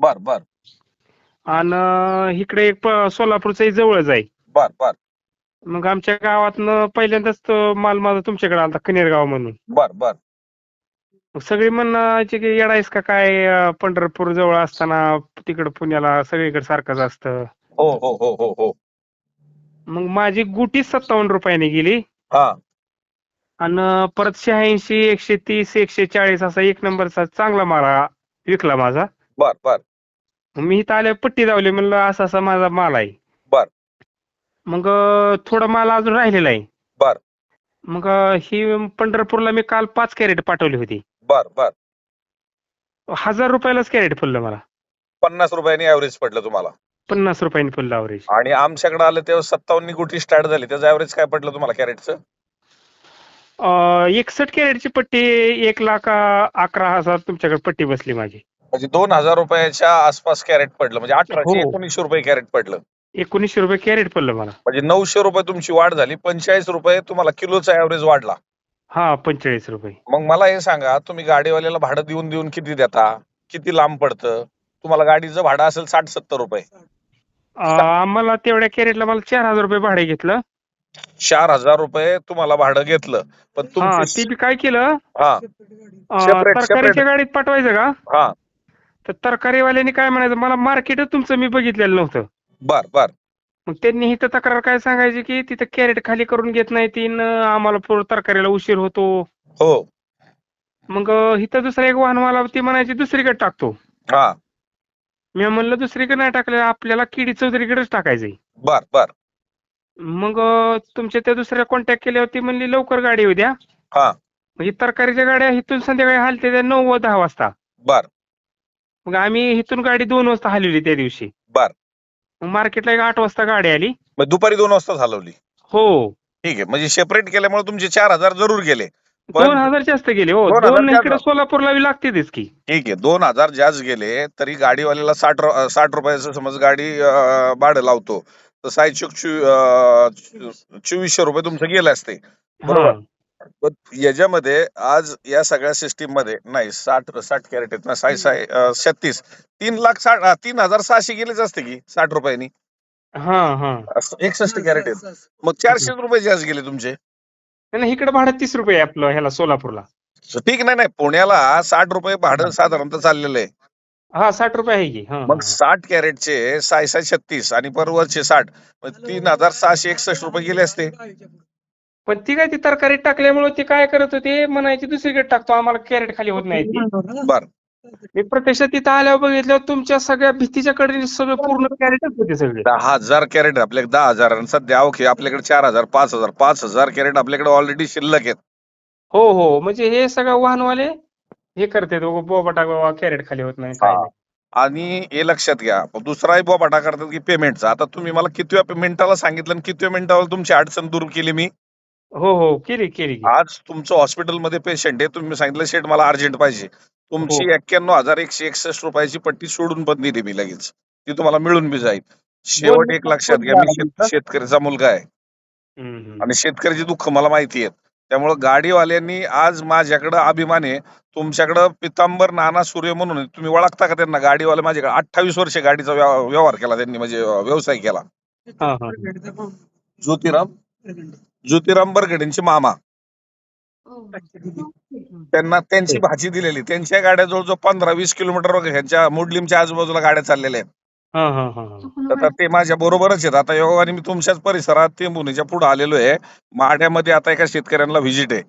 बर बर. आणि इकडे एक प- सोलापूरचं जवळच आहे. बर बर. मग आमच्या गावातनं पहिल्यांदाच तो माल माझा तुमच्याकडे आला कनेरगाव म्हणून. बर बर. मग सगळी म्हणायचे की येडायस का काय अं, पंढरपूर जवळ असताना तिकडं पुण्याला सगळीकडे सारखंच असतं. हो हो हो हो हो. मग माझी गुटी सत्तावन्न रुपयाने गेली. हा. आणि परत शहाऐंशी एकशे तीस एकशे चाळीस असा एक नंबरचा चांगला माल विकला माझा. बर बर. मी इथं आल्यावर पट्टी लावली म्हणलं असा असा माझा माल आहे. बर. मग अं, थोडा माल अजून राहिलेला आहे. बर. मग अं, ही पंढरपूरला मी काल पाच कॅरेट पाठवली होती. बर बर. हजार रुपयालाच कॅरेट फुललं मला. पन्नास रुपयांनी ऍव्हरेज पडलं तुम्हाला. पन्नास रुपयांनी फुललं अवरेज आणि आमच्याकडे आलं तेव्हा सत्तावन्न गुटी स्टार्ट झाली. त्याचं ऍव्हरेज काय पडलं तुम्हाला कॅरेटचं? एकसष्ट कॅरेटची पट्टी एक लाख अं, अकरा हजार तुमच्याकडे पट्टी बसली माझी. म्हणजे दोन हजार रुपयाच्या आसपास कॅरेट पडलं. म्हणजे अठराशे हो. एकोणीसशे रुपये कॅरेट पडलं. एकोणीसशे रुपये कॅरेट पडलं मला. म्हणजे नऊशे रुपये तुमची वाढ झाली. पंचेचाळीस रुपये तुम्हाला किलोचा ऍव्हरेज वाढला. हा पंचेचाळीस रुपये. मग मला हे सांगा तुम्ही गाडीवाल्याला भाडं देऊन देऊन किती देता? किती लांब पडतं? तुम्हाला गाडीचं भाडं असेल साठ सत्तर रुपये. आम्हाला तेवढ्या कॅरेटला मला चार हजार रुपये भाडे घेतलं. चार हजार रुपये तुम्हाला भाडं घेतलं. पण हा तुमची ते बी काय केलं? हा. Separate, तरकारीच्या गाडीत पाठवायचं का? हा. तर तरकारीवाल्याने काय म्हणायचं? मला मार्केटच तुमचं मी बघितलेलं नव्हतं. बर बर. मग त्यांनी इथं तक्रार काय सांगायची की तिथं कॅरेट खाली करून घेत नाही तीन आम्हाला पूर्ण तरकारीला उशीर होतो. हो. मग इथं दुसरं एक वाहन मला ती म्हणायची दुसरीकडे टाकतो. हा. मी म्हणलं दुसरीकडे नाही टाकलं आपल्याला किडी चौधरीकडेच टाकायचंय. बर बर. मग तुमच्या त्या दुसऱ्या कॉन्टॅक्ट केल्यावर ती म्हणली लवकर गाडी येऊ द्या. हा. म्हणजे तरकारीच्या गाड्या इथून संध्याकाळी हलते त्या नऊ व दहा वाजता. बर. मग आम्ही इथून गाडी दोन वाजता हलवली त्या दिवशी. बर. मग मार्केटला एक आठ वाजता गाडी आली. मग दुपारी दोन वाजता झालवली हो. ठीक आहे. म्हणजे सेपरेट केल्यामुळे तुमचे चार हजार जरूर गेले. पण- दोन हजार जास्त गेले हो. दोन हजार दोन जास्त. इकडे सोलापूरला बी लागतेच की. ठीक आहे. दोन हजार जास्त गेले तरी गाडीवाल्याला साठ रु- साठ रुपयाचं समज गाडी अं, भाडं लावतो. तर सायचूक चोवीसशे रुपये तुमचे गेले असते. बरोबर. हा. याच्यामध्ये आज या सगळ्या सिस्टीममध्ये नाही साठ साठ कॅरेट आहेत ना साय साय छत्तीस. तीन लाख साठ तीन हजार सहाशे गेलेच असते की साठ रुपयांनी? हा हा. एकसष्ट कॅरेट आहेत. मग चारशे रुपये जास्त गेले तुमचे? नाही इकडे भाडं तीस रुपये आपलं ह्याला सोलापूरला. ठीक नाही नाही पुण्याला साठ रुपये भाडं साधारणतः चाललेलं आहे. हा साठ रुपये आहे की हा मग साठ कॅरेटचे साय साय छत्तीस आणि परवरचे साठ मग तीन हजार सहाशे एकसष्ट रुपये गेले असते. पण ती काय ती तरकारी टाकल्यामुळे ते काय करत होते म्हणायचे दुसरीकडे टाकतो आम्हाला कॅरेट खाली होत नाही ती. बर मी प्रत्यक्षात तिथं आल्यावर बघितलं तुमच्या सगळ्या भीतीच्या कडे सगळं पूर्ण कॅरेटच होते सगळे. दहा हजार कॅरेट आपल्याकडे दहा हजार. आणि सध्या ओके आपल्याकडे चार हजार पाच हजार. पाच हजार कॅरेट आपल्याकडे ऑलरेडी शिल्लक आहेत. हो हो. म्हणजे हे सगळं वाहनवाले हे करतात "ओ, बोबा टाक बाबा कॅरेट खाली होत नाही काय. नाही. आणि हे लक्षात घ्या दुसराही बोबाटा करतात की पेमेंटचा आता तुम्ही मला कितव्या मिनिटाला सांगितलं आणि कितव्या मिनिटाला तुमची अडचण दूर केली मी? हो हो केली केली की. आज तुमचं हॉस्पिटलमध्ये पेशंट आहे तुम्ही सांगितलं शेट मला अर्जंट पाहिजे तुमची हो. एक्क्याण्णव हजार एकशे एकसष्ट रुपयाची पट्टी सोडून पण दिली मी लगेच ती तुम्हाला मिळून बी जाईल शेवट एक लक्षात घ्या मी शेत- शेतकऱ्याचा मुलगा आहे. आणि शेतकऱ्याची दुःख मला माहिती आहेत त्यामुळे गाडीवाल्यांनी आज माझ्याकडं अभिमान आहे तुमच्याकडं पितांबर नाना सूर्य म्हणून. तुम्ही ओळखता का त्यांना गाडीवाले माझ्याकडे अठ्ठावीस वर्ष गाडीचा व्यव- व्यवहार केला त्यांनी म्हणजे व्यवसाय केला हा, हा. ज्योतिराम ज्योतिराम बरगडेंचे मामा. त्यांना त्यांची भाजी दिलेली. त्यांच्या गाड्या जवळजवळ पंधरा वीस किलोमीटर ह्यांच्या मुडलिमच्या आजूबाजूला गाड्या चाललेल्या आहेत. हा, हा, हा, हा. तर आता ते माझ्या बरोबरच आहेत. आता योगाने मी तुमच्याच परिसरात टेंभुणीच्या पुढे आलेलो आहे. माढ्यामध्ये आता एका शेतकऱ्यांना व्हिजिट आहे.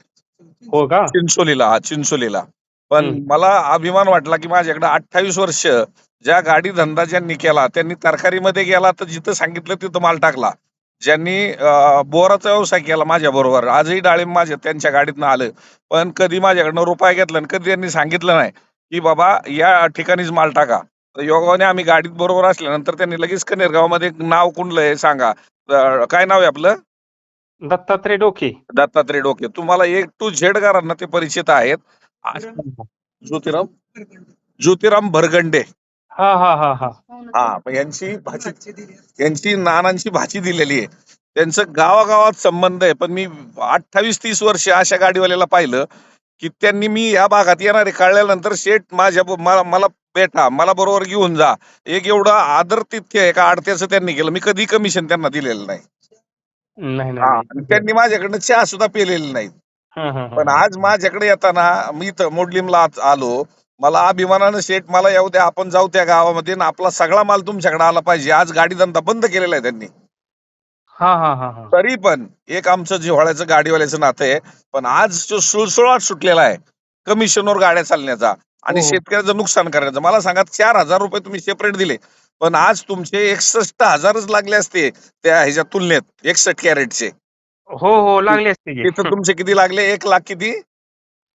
हो का? चिंचोलीला हा चिंचोलीला. पण. मला अभिमान वाटला की माझ्याकडे अठ्ठावीस वर्ष ज्या गाडी धंदा ज्यांनी केला त्यांनी तरकारीमध्ये गेला तर जिथं सांगितलं तिथं माल टाकला. ज्यांनी बोराचा व्यवसाय केला माझ्या बरोबर आजही डाळिंब माझ्या त्यांच्या गाडीतनं आलं. पण कधी माझ्याकडनं रुपये घेतला आणि कधी त्यांनी सांगितलं नाही की बाबा या ठिकाणीच माल टाका. तर योगाने आम्ही गाडीत बरोबर असल्यानंतर त्यांनी लगेच कनेरगावमध्ये नाव कुंडलं आहे सांगा. काय नाव आहे आपलं? दत्तात्रय डोके. दत्तात्रय डोके. तुम्हाला एक टू झेड गारांना ते परिचित आहेत. ज्योतिराम ज्योतिराम भरगंडे. हा हा हा हा. हा यांची भाची यांची नानांची भाची दिलेली आहे. त्यांचं गावागावात संबंध आहे. पण मी अठ्ठावीस तीस वर्ष अशा गाडीवाल्याला पाहिलं की त्यांनी मी या भागात येणार आहे. कळल्यानंतर शेठ माझ्या ब- मला मला भेटा मला बरोबर घेऊन जा. एक एवढं आदर तिथ्य एका आडत्याचं त्यांनी केलं. मी कधी कमिशन त्यांना दिलेलं नाही. नाही हा, आणि नाही त्यांनी माझ्याकडनं चहा सुद्धा पेलेली नाही हा, हा, हा. पण आज माझ्याकडे येताना मी इथं मोडलीमला आज आलो. मला अभिमानानं शेठ मला येऊ द्या आपण जाऊ त्या गावामध्ये आणि आपला सगळा माल तुमच्याकडे आला पाहिजे. आज गाडी धंदा बंद केलेला आहे त्यांनी. हा हा हा हा. तरी पण एक आमचं जिव्हाळ्याचं गाडीवाल्याचं नातं आहे पण आज जो सुळसुळाट सुटलेला आहे कमिशनवर गाड्या चालण्याचा आणि हो. शेतकऱ्याचं नुकसान करायचं मला सांगा चार हजार रुपये तुम्ही सेपरेट दिले पण आज तुमचे एकसष्ट हजारच लागले असते त्या ह्याच्या तुलनेत एकसष्ट कॅरेटचे. हो हो लागले असते की. तिथं तुमचे किती लागले? एक लाख किती?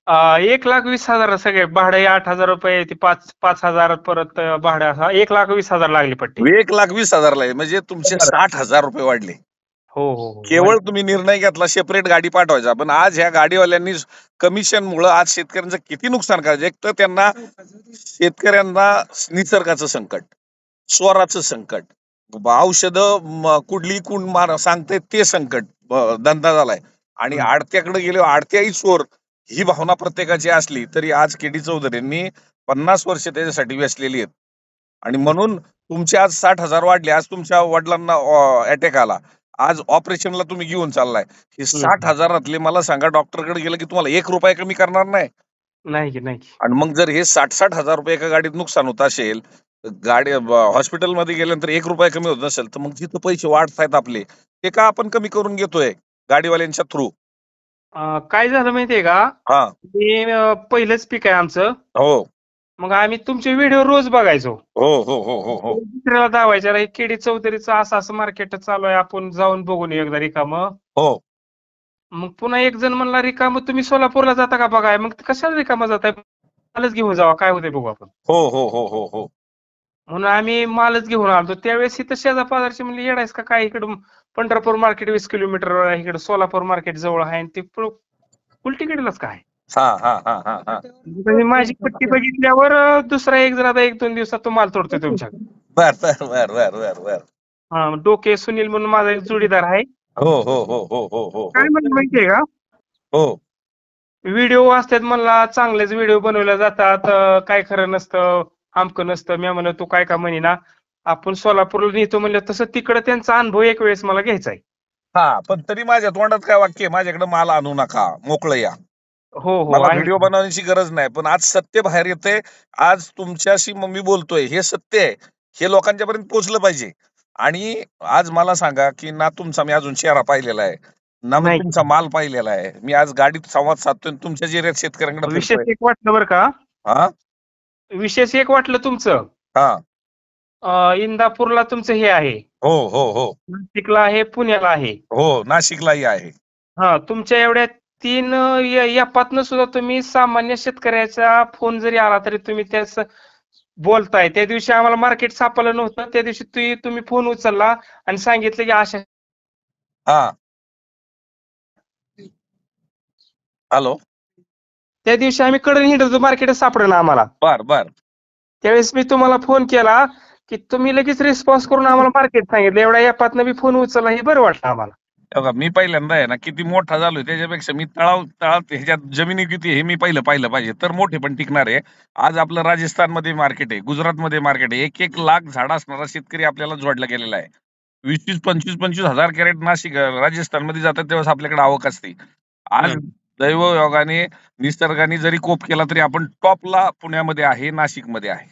एक लाख वीस हजार सगळे भाडे आठ हजार रुपये ते पाच पाच हजार परत भाडं असं एक लाख वीस हजार लागली पट्टी. एक लाख वीस हजारला आहे म्हणजे तुमचे साठ हजार रुपये वाढले. हो हो हो. केवळ तुम्ही निर्णय घेतला सेपरेट गाडी पाठवायचा. पण आज ह्या गाडीवाल्यांनी कमिशन मुळे आज शेतकऱ्यांचं किती नुकसान करायचं? एक तर त्यांना शेतकऱ्यांना निसर्गाचं संकट स्वराचं संकट औषध कुठली कुण मार सांगते ते संकट धंदा झालाय. आणि. आडत्याकडे गेले आडत्याही चोर ही भावना प्रत्येकाची असली तरी आज केडी चौधरींनी पन्नास वर्ष त्याच्यासाठी व्यसलेली आहेत. आणि म्हणून तुमचे आज साठ हजार वाढले आज तुमच्या वडिलांना अटॅक आला. आज ऑपरेशनला तुम्ही घेऊन चाललाय. हे साठ हजारातले मला सांगा डॉक्टरकडे गेलं की तुम्हाला एक रुपया कमी करणार नाही? की की. आणि मग जर हे साठ साठ हजार रुपये एका गाडीत नुकसान होत असेल गाडी हॉस्पिटलमध्ये गेल्यानंतर एक रुपया कमी होत नसेल तर मग जिथं पैसे वाढतायत आपले ते का आपण कमी करून घेतोय गाडीवाल्यांच्या थ्रू अं, काय झालं माहितीये का? हा. अं, पहिलंच पीक आहे आमचं. हो. मग आम्ही तुमचे व्हिडिओ रोज बघायचो. हो हो हो हो हो. दुसऱ्याला दावायचं अरे केडी चौधरीचं असं असं मार्केट चालू आहे आपण जाऊन बघून येऊ एकदा रिकामं. हो. मग पुन्हा एक जण म्हणला रिकामं तुम्ही सोलापूरला जाता का बघाय? मग कशाला रिकामं जाताय? मालच घेऊन जावा काय होतंय बघू आपण. हो हो हो हो हो. म्हणून आम्ही मालच घेऊन आलो त्यावेळेस इथं शेजा पाजारची म्हणली येडायस का काय इकडं पंढरपूर मार्केट वीस किलोमीटर इकडे सोलापूर मार्केट जवळ आहे आणि ते उलटीकडेलाच काय? हा हा हा हा हा. म्हणजे माझी पट्टी बघितल्यावर दुसरा एक जण आता एक दोन दिवसात तो माल तोडतोय तुमच्या बर बर बर बर बर बर. हा डोके सुनील म्हणून माझा एक जोडीदार आहे. हो हो हो हो हो हो. काय म्हणलं माहितीये का? हो. व्हिडिओ असतात म्हणला चांगलेच व्हिडिओ बनवले जातात काय खरं नसतं. आमकं नसतं मी म्हणलं तू काय का म्हणी ना आपण सोलापूरला नेतो म्हणलं तसं तिकडं त्यांचा अनुभव एक वेळेस मला घ्यायचा आहे हा पण तरी माझ्या तोंडात काय वाक्य माझ्याकडे माल आणू नका मोकळं या हो हो मला. व्हिडिओ बनवण्याची गरज नाही पण आज सत्य बाहेर येते आज तुमच्याशी मग मी बोलतोय हे सत्य आहे हे लोकांच्या पर्यंत पोहोचलं पाहिजे आणि आज मला सांगा की ना तुमचा मी अजून चेहरा पाहिलेला आहे ना मी नाही. तुमचा माल पाहिलेला आहे मी आज गाडीत संवाद साधतोय आणि तुमच्या जिऱ्यात शेतकऱ्यांकडे विशेष फिरतोय. एक वाटलं बरं का हा विशेष एक वाटलं तुमचं. हा. अं, इंदापूरला तुमचं हे आहे. हो हो हो. नाशिकला आहे पुण्याला आहे. हो नाशिकलाही आहे. हा तुमच्या एवढ्या तीन अं, या- यापातनं सुद्धा तुम्ही सामान्य शेतकऱ्याचा फोन जरी आला तरी तुम्ही त्याच बोलताय. त्या दिवशी आम्हाला मार्केट सापडलं नव्हतं. त्या दिवशी तु- तुम्ही फोन उचलला आणि सांगितलं की अशा हा. हॅलो त्या दिवशी आम्ही कडन हिंडतो मार्केट सापडलं आम्हाला. बर बर. त्यावेळेस मी तुम्हाला फोन केला की तुम्ही लगेच रिस्पॉन्स करून आम्हाला मार्केट सांगितलं. एवढ्या यापातनं मी फोन उचलला हे बरं वाटलं आम्हाला. बघा मी पहिल्यांदा आहे ना किती मोठा झालोय त्याच्यापेक्षा मी तळाव तळात ह्याच्यात जमिनी किती हे मी पहिलं पाहिलं पाहिजे. तर मोठे पण टिकणार आहे. आज आपलं राजस्थानमध्ये मार्केट आहे गुजरातमध्ये मार्केट आहे. एक एक लाख झाड असणारा शेतकरी आपल्याला जोडला गेलेला आहे. वीस वीस पंचवीस पंचवीस हजार कॅरेट नाशिक राजस्थानमध्ये जातात तेव्हाच आपल्याकडे आवक असते. आज दैव दैवयोगाने निसर्गाने जरी कोप केला तरी आपण टॉपला पुण्यामध्ये आहे नाशिकमध्ये आहे.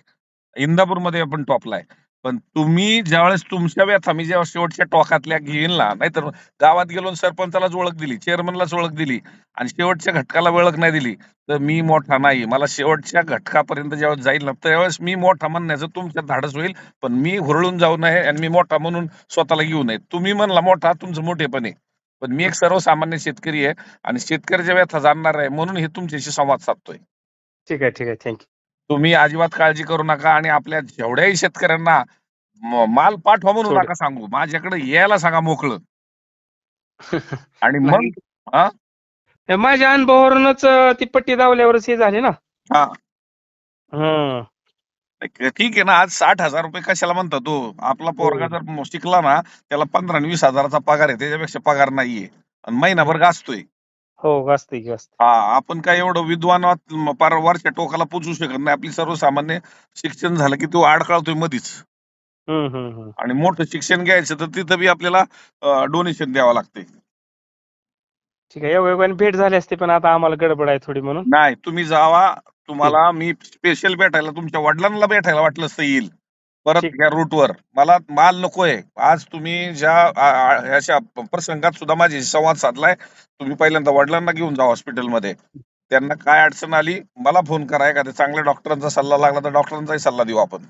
इंदापूरमध्ये आपण टॉपला आहे. पण तुम्ही ज्यावेळेस तुमच्या व्यथा मी जेव्हा शेवटच्या टोकातल्या घेईन ना नाहीतर गावात गेलो सरपंचालाच ओळख दिली चेअरमनलाच ओळख दिली आणि शेवटच्या घटकाला ओळख नाही दिली तर मी मोठा नाही. मला शेवटच्या घटकापर्यंत ज्यावेळेस जाईल ना त्यावेळेस मी मोठा म्हणण्याचं तुमच्यात धाडस होईल पण मी हुरळून जाऊ नये आणि मी मोठा म्हणून स्वतःला घेऊ नये. तुम्ही म्हणला मोठा तुमचं मोठेपण आहे. पण मी एक सर्वसामान्य शेतकरी आहे आणि शेतकऱ्याच्या व्यथा जाणणार आहे म्हणून हे तुमच्याशी संवाद साधतोय. ठीक आहे ठीक आहे. थँक्यू तुम्ही अजिबात काळजी करू नका आणि आपल्या जेवढ्याही शेतकऱ्यांना माल पाठवा म्हणू थोडं. नका सांगू. माझ्याकडे यायला सांगा मोकळं. आणि मग माझ्या अनुभवावरूनच ती पट्टी दावल्यावरच हे झाले ना. हा. हम्म. ठीक आहे ना आज साठ हजार रुपये कशाला म्हणता तो? आपला पोरगा जर शिकला ना त्याला पंधरा आणि वीस हजाराचा पगार आहे त्याच्यापेक्षा पगार नाहीये. आणि महिनाभर गाजतोय हो की असते हा आपण काय एवढं विद्वान पार वरच्या टोकाला पोचू शकत नाही. आपली सर्वसामान्य शिक्षण झालं की तो अडकाळतोय मधीच. आणि मोठं शिक्षण घ्यायचं तर तिथं बी आपल्याला डोनेशन द्यावं लागते ठीक आहे भेट झाली असते पण आता आम्हाला गडबड आहे थोडी म्हणून. नाही तुम्ही जावा तुम्हाला मी स्पेशल भेटायला तुमच्या वडिलांना भेटायला वाटलं असतं येईल. परत. या रूटवर मला माल नकोय. आज तुम्ही ज्या ह्याच्या प्रसंगात सुद्धा माझी संवाद साधलाय. तुम्ही पहिल्यांदा वडिलांना घेऊन जा हॉस्पिटलमध्ये त्यांना काय अडचण आली मला फोन करा. एखाद्या चांगल्या डॉक्टरांचा सल्ला लागला तर डॉक्टरांचाही सल्ला देऊ आपण.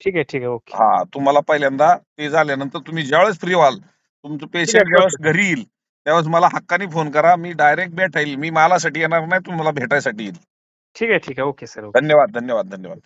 ठीक आहे ठीक आहे. ओके. हा तुम्हाला पहिल्यांदा ते झाल्यानंतर तुम्ही ज्यावेळेस फ्री व्हाल तुमचं पेशंट ज्यावेळेस घरी येईल त्यावेळेस मला हक्काने फोन करा. मी डायरेक्ट भेटाईल मी मालासाठी येणार नाही तुम्हाला भेटायसाठी येईल. ठीक आहे ठीक आहे. Okay sir okay. धन्यवाद धन्यवाद धन्यवाद.